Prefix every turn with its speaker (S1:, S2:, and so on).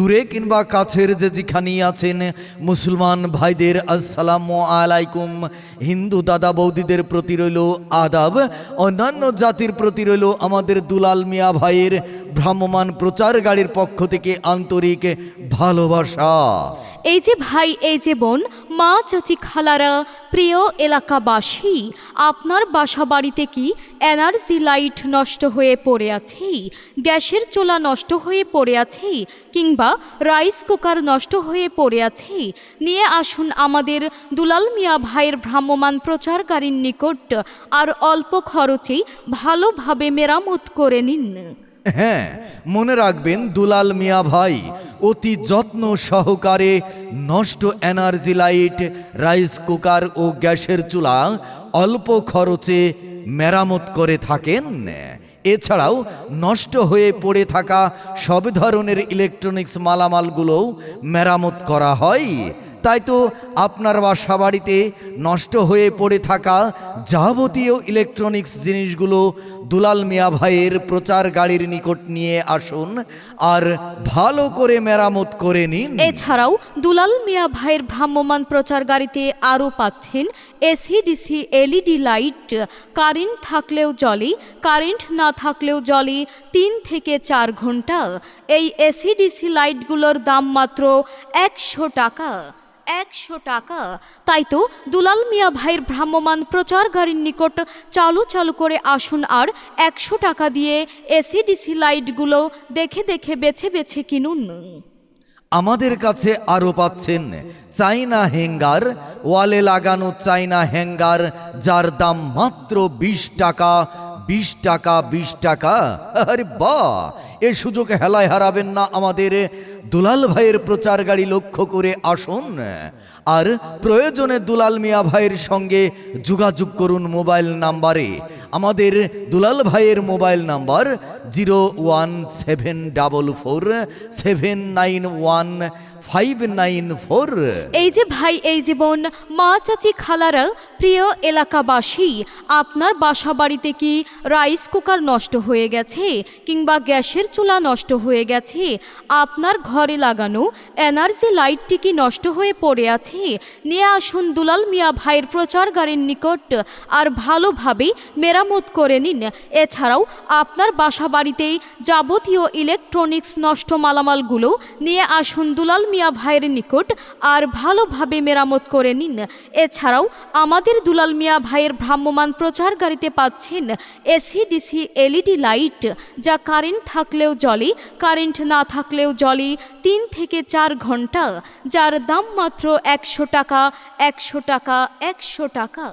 S1: দূরে কিংবা কাছের যে যেখানেই আছেন, মুসলমান ভাইদের আসসালামু আলাইকুম। হিন্দু দাদা বৌদিদের প্রতি রইল আদাব। অন্যান্য জাতির প্রতি রইল আমাদের দুলাল মিয়া ভাইয়ের ভ্রাম্যমান প্রচার গাড়ির পক্ষ থেকে আন্তরিক ভালোবাসা।
S2: এই যে ভাই, এই যে বোন, মা, চাচি, খালারা, প্রিয় এলাকাবাসী, আপনার বাসা বাড়িতে কি এনার্জি লাইট নষ্ট হয়ে পড়ে আছে? গ্যাসের চোলা নষ্ট হয়ে পড়ে আছে? কিংবা রাইস কুকার নষ্ট হয়ে পড়ে আছে? নিয়ে আসুন আমাদের দুলাল মিয়া ভাইয়ের ভ্রাম্যমান প্রচারকারীর নিকট আর অল্প খরচেই ভালোভাবে মেরামত করে নিন।
S1: হ্যাঁ মনে রাখবেন, দুলাল মিয়া ভাই, অতি যত্ন সহকারে নষ্ট এনার্জি লাইট রাইস কুকার ও গ্যাসের চুলা অল্প খরচে মেরামত করে থাকেন। এছাড়াও নষ্ট হয়ে পড়ে থাকা সব ধরনের ইলেকট্রনিক্স মালামালগুলোও মেরামত করা হয়। তাই তো আপনার বাসা বাড়িতে নষ্ট হয়ে পড়ে থাকা যাবতীয় ইলেকট্রনিক্স জিনিসগুলো দুলাল মিয়া ভাইয়ের প্রচার গাড়ির নিকট নিয়ে আসুন আর ভালো করে মেরামত করে নিন।
S2: এছাড়াও দুলাল মিয়া ভাইয়ের ভ্রাম্যমান প্রচার গাড়িতে আরও পাচ্ছেন AC DC LED light, current থাকলেও জলে, কারেন্ট না থাকলেও জলে তিন থেকে চার ঘণ্টা। এই এসি ডিসি লাইটগুলোর দাম মাত্র একশো টাকা। একশো টাকা। তাই তো দুলাল মিয়া ভাইয়ের ভ্রাম্যমান প্রচার গাড়ির নিকট চালু চালু করে আসুন আর একশো টাকা দিয়ে এসিডিসি লাইটগুলো দেখে দেখে বেছে বেছে কিনুন।
S1: আমাদের কাছে আরও পাচ্ছেন চাইনা হ্যাঙ্গার ওয়ালে লাগানো চাইনা হ্যাঙ্গার যার দাম মাত্র বিশ টাকা বিশ টাকা বিশ টাকা। আরে বাহ! এ সুযোগ হেলায় হারাবেন না আমাদের দুলাল ভাইয়ের প্রচার গাড়ি লক্ষ্য করে আসুন। আর প্রয়োজনে দুলাল মিয়া ভাইয়ের সঙ্গে যোগাযোগ করুন মোবাইল নাম্বারে। আমাদের দুলাল ভাইয়ের mobile number zero one seven double four, seven nine one five nine four.
S2: এই যে ভাই, এই জীবন মা, চাচি, খালারা, প্রিয় এলাকাবাসী, আপনার বাসা বাড়িতে কি রাইস কুকার নষ্ট হয়ে গেছে কিংবা গ্যাসের চুলা নষ্ট হয়ে গেছে? আপনার ঘরে লাগানো এনার্জি লাইটটি কি নষ্ট হয়ে পড়ে আছে? নিয়ে আসুন দুলাল মিয়া ভাইয়ের প্রচার গাড়ির নিকট আর ভালোভাবে মেরামত করে নিন। এছাড়াও আপনার বাসা বাড়িতেই যাবতীয় ইলেকট্রনিক্স নষ্ট মালামালগুলো নিয়ে আসুন দুলাল মিয়া ভাইয়ের নিকট আর ভালোভাবে মেরামত করে নিন। এছাড়াও আমাদের দুলাল মিয়া ভাইয়ের ভ্রাম্যমান প্রচার গাড়িতে পাচ্ছেন এসিডিসি এলইডি লাইট, যা কারেন্ট থাকলেও জলে, কারেন্ট না থাকলেও জলে তিন থেকে চার ঘণ্টা, যার দাম মাত্র একশো টাকা একশো টাকা একশো টাকা।